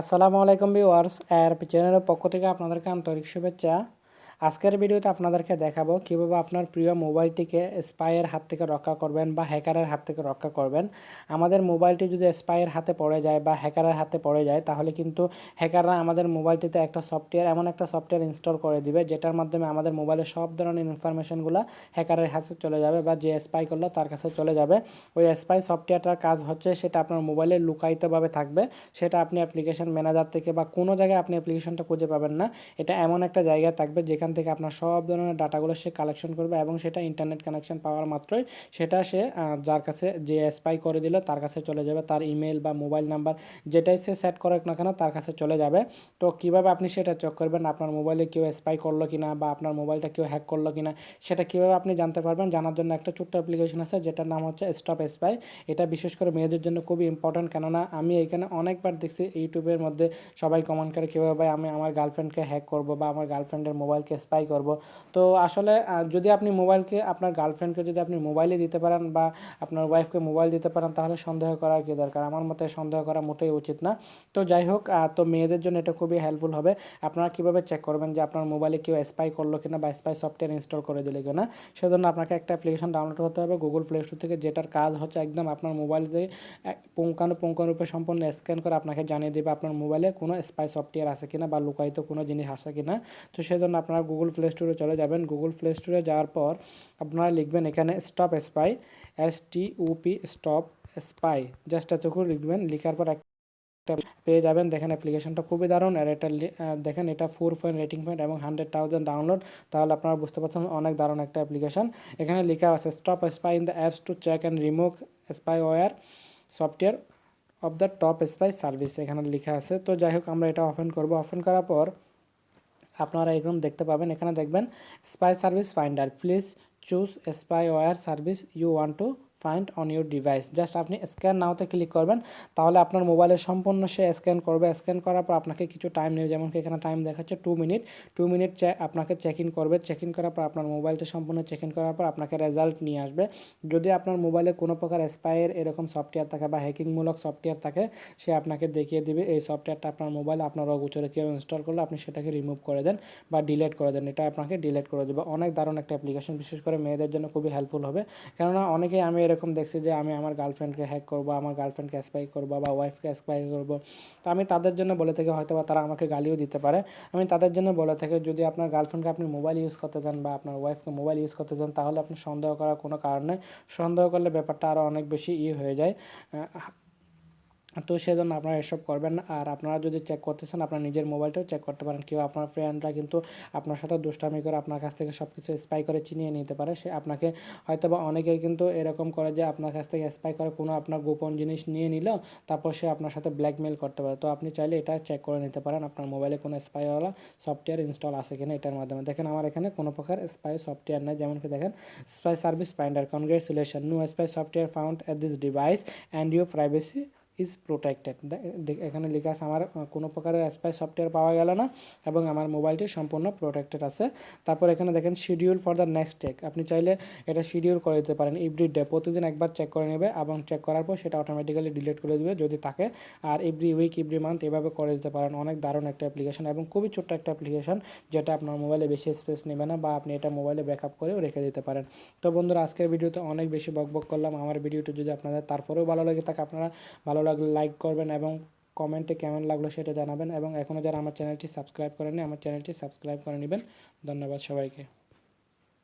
আসসালামু আলাইকুম ভিউয়ার্স এর চ্যানেলের পক্ষ থেকে আপনাদেরকে আন্তরিক শুভেচ্ছা। আজকের ভিডিওতে আপনাদেরকে দেখাবো কীভাবে আপনার প্রিয় মোবাইলটিকে স্পাইয়ের হাত থেকে রক্ষা করবেন বা হ্যাকারের হাত থেকে রক্ষা করবেন। আমাদের মোবাইলটি যদি স্পাইয়ের হাতে পড়ে যায় বা হ্যাকারের হাতে পড়ে যায়, তাহলে কিন্তু হ্যাকাররা আমাদের মোবাইলটিতে একটা সফটওয়্যার এমন একটা সফটওয়্যার ইনস্টল করে দিবে, যেটার মাধ্যমে আমাদের মোবাইলের সব ধরনের ইনফরমেশনগুলো হ্যাকারের হাতে চলে যাবে বা যে স্পাই করল তার কাছে চলে যাবে। ওই স্পাই সফটওয়্যারটার কাজ হচ্ছে সেটা আপনার মোবাইলে লুকায়িতভাবে থাকবে। সেটা আপনি অ্যাপ্লিকেশন ম্যানেজার থেকে বা কোনো জায়গায় আপনি অ্যাপ্লিকেশনটা খুঁজে পাবেন না। এটা এমন একটা জায়গায় থাকবে যেখানে সেখান থেকে আপনার সব ধরনের ডাটাগুলো সে কালেকশন করবে এবং সেটা ইন্টারনেট কানেকশন পাওয়ার মাত্রই সেটা সে যার কাছে যে স্পাই করে দিল তার কাছে চলে যাবে। তার ইমেল বা মোবাইল নাম্বার যেটাই সে সেট করে না কেন তার কাছে চলে যাবে। তো কীভাবে আপনি সেটা চেক করবেন? আপনার মোবাইলে কেউ স্পাই করল কিনা বা আপনার মোবাইলটা কেউ হ্যাক করল কিনা সেটা কীভাবে আপনি জানতে পারবেন? জানার জন্য একটা ছোট্ট অ্যাপ্লিকেশন আছে যেটার নাম হচ্ছে স্টপ স্পাই এটা বিশেষ করে মেয়েদের জন্য খুবই ইম্পর্ট্যান্ট কেননা আমি এখানে অনেকবার দেখছি ইউটিউবের মধ্যে সবাই কমেন্ট করে কীভাবে আমি আমার গার্লফ্রেন্ডকে হ্যাক করব বা আমার গার্লফ্রেন্ডের মোবাইলকে স্পাই করব। তো আসলে যদি আপনি মোবাইলকে আপনার গার্লফ্রেন্ডকে যদি আপনি মোবাইলে দিতে পারেন বা আপনার ওয়াইফকে মোবাইল দিতে পারেন, তাহলে সন্দেহ করার কী দরকার? আমার মতে সন্দেহ করা মোটেই উচিত না। তো যাই হোক তো মেয়েদের জন্য এটা খুবই হেল্পফুল হবে। আপনারা কীভাবে চেক করবেন যে আপনার মোবাইলে কেউ স্পাই করল কিনা বা স্পাই সফটওয়্যার ইনস্টল করে দিলে কিনা? সেজন্য আপনাকে একটা অ্যাপ্লিকেশন ডাউনলোড করতে হবে। গুগল প্লে স্টোর থেকে যেটার কাজ হচ্ছে একদম আপনার মোবাইল দিয়ে মোবাইলে পুঙ্খানুপুঙ্খানুরূপে সম্পূর্ণ স্ক্যান করে আপনাকে জানিয়ে দেবে আপনার মোবাইলে কোনো স্পাই সফটওয়্যার আছে কিনা বা লুকায়িত কোনো জিনিস আছে কিনা। তো সেজন্য আপনারা গুগল প্লে স্টোরে চলে যাবেন। গুগল প্লে স্টোরে যাওয়ার পর আপনারা লিখবেন এখানে stop spy S T UP stop spy just এতটুকু লিখবেন, লিখার পর একটা পেয়ে যাবেন। দেখেন অ্যাপ্লিকেশনটা খুবই দারুণ। আর এটা দেখেন এটা ফোর পয়েন্ট রেটিং পয়েন্ট এবং হান্ড্রেড থাউজেন্ড ডাউনলোড তাহলে আপনারা বুঝতে পারছেন অনেক দারুণ একটা অ্যাপ্লিকেশন এখানে লেখা আছে stop spy in the apps to check and remove spyware software of the top spy service এখানে লেখা আছে। তো যাই হোক, আমরা এটা ওপেন করব। ওপেন করার পর আপনারা এরকম দেখতে পাবেন। এখানে দেখবেন spy service finder please choose spyware service you want to find on your device just আপনি স্ক্যান নাওতে ক্লিক করবেন, তাহলে আপনার মোবাইলে সম্পূর্ণ সে স্ক্যান করবে। স্ক্যান করার পর আপনাকে কিছু টাইম নেবে, যেমন কি এখানে টাইম দেখাচ্ছে টু মিনিট টু মিনিট আপনাকে চেক ইন করবে। চেক ইন করার পর আপনার মোবাইলটা সম্পূর্ণ চেক ইন করার পর আপনাকে রেজাল্ট নিয়ে আসবে। যদি আপনার মোবাইলে কোনো প্রকার স্পাইয়ের এরকম সফটওয়্যার থাকে বা হ্যাকিংমূলক সফটওয়্যার থাকে, সে আপনাকে দেখিয়ে দিবে, এই সফটওয়্যারটা আপনার মোবাইলে আপনার অগোচরে কেউ ইনস্টল করলে আপনি সেটাকে রিমুভ করে দেন বা ডিলেট করে দেন। এটা আপনাকে ডিলেট করে দেবে। অনেক দারুণ একটা অ্যাপ্লিকেশন বিশেষ করে মেয়েদের জন্য খুবই হেল্পফুল হবে। কেননা অনেকেই আমি এরকম দেখছি যে আমি আমার গার্লফ্রেন্ডকে হ্যাক করব, আমার গার্লফ্রেন্ডকে স্পাই করব বা ওয়াইফকে স্পাই করব। তো আমি তাদের জন্য বলে থাকি হয়তো বা তারা আমাকে গালিও দিতে পারে। আমি তাদের জন্য বলে থাকি যদি আপনার গার্লফ্রেন্ডকে আপনি মোবাইল ইউজ করতে চান বা আপনার ওয়াইফকে মোবাইল ইউজ করতে চান, তাহলে আপনি সন্দেহ করার কোনো কারণ নেই। সন্দেহ করলে ব্যাপারটা আরও অনেক বেশি ই হয়ে যায়। তো সেজন্য আপনারা এসব করবেন আর আপনারা যদি চেক করতেছেন আপনার নিজের মোবাইলটাও চেক করতে পারেন। কেউ আপনার ফ্রেন্ডরা কিন্তু আপনার সাথে দুষ্টামি করে আপনার কাছ থেকে সব কিছু স্পাই করে চিনিয়ে নিতে পারে। সে আপনাকে হয়তো বা অনেকেই কিন্তু এরকম করে যে আপনার কাছ থেকে স্পাই করে কোনো আপনার গোপন জিনিস নিয়ে নিল, তারপর সে আপনার সাথে ব্ল্যাকমেল করতে পারে। তো আপনি চাইলে এটা চেক করে নিতে পারেন। আপনার মোবাইলে কোনো স্পাইওয়ালা সফটওয়্যার ইনস্টল আছে কিনা এটার মাধ্যমে। দেখেন আমার এখানে কোনো প্রকার স্পাই সফটওয়্যার নেই। যেমন কি দেখেন spy service finder congratulation no spy software found at this device and your privacy is protected এখানে লেখা আছে, আমার কোনো প্রকারের স্পাই সফটওয়্যার পাওয়া গেল না এবং আমার মোবাইলটি সম্পূর্ণ প্রোটেক্টেড আছে। তারপর এখানে দেখেন schedule for the next take আপনি চাইলে এটা শিডিউল করে দিতে পারেন। এভরি ডে প্রতিদিন একবার চেক করে নেবে এবং চেক করার পর সেটা অটোমেটিক্যালি ডিলিট করে দেবে যদি থাকে আর এভরি উইক এভরি মান্থ এভাবে করে দিতে পারেন। অনেক দারুণ একটা অ্যাপ্লিকেশন এবং খুবই ছোট্ট একটা অ্যাপ্লিকেশন যেটা আপনার মোবাইলে বেশি স্পেস নেবে না বা আপনি এটা মোবাইলে ব্যাকআপ করেও রেখে দিতে পারেন। তো বন্ধুরা, আজকের ভিডিওতে অনেক বেশি বকবক করলাম। আমার ভিডিওটি যদি আপনাদের, তারপরেও ভালো লাগে থাকে, আপনারা ভালো লাগলে লাইক করবেন এবং কমেন্টে কেমন লাগল সেটা জানাবেন এবং এখনও যারা আমার চ্যানেলটি সাবস্ক্রাইব করেনি আমার চ্যানেলটি সাবস্ক্রাইব করে নেবেন। ধন্যবাদ সবাইকে।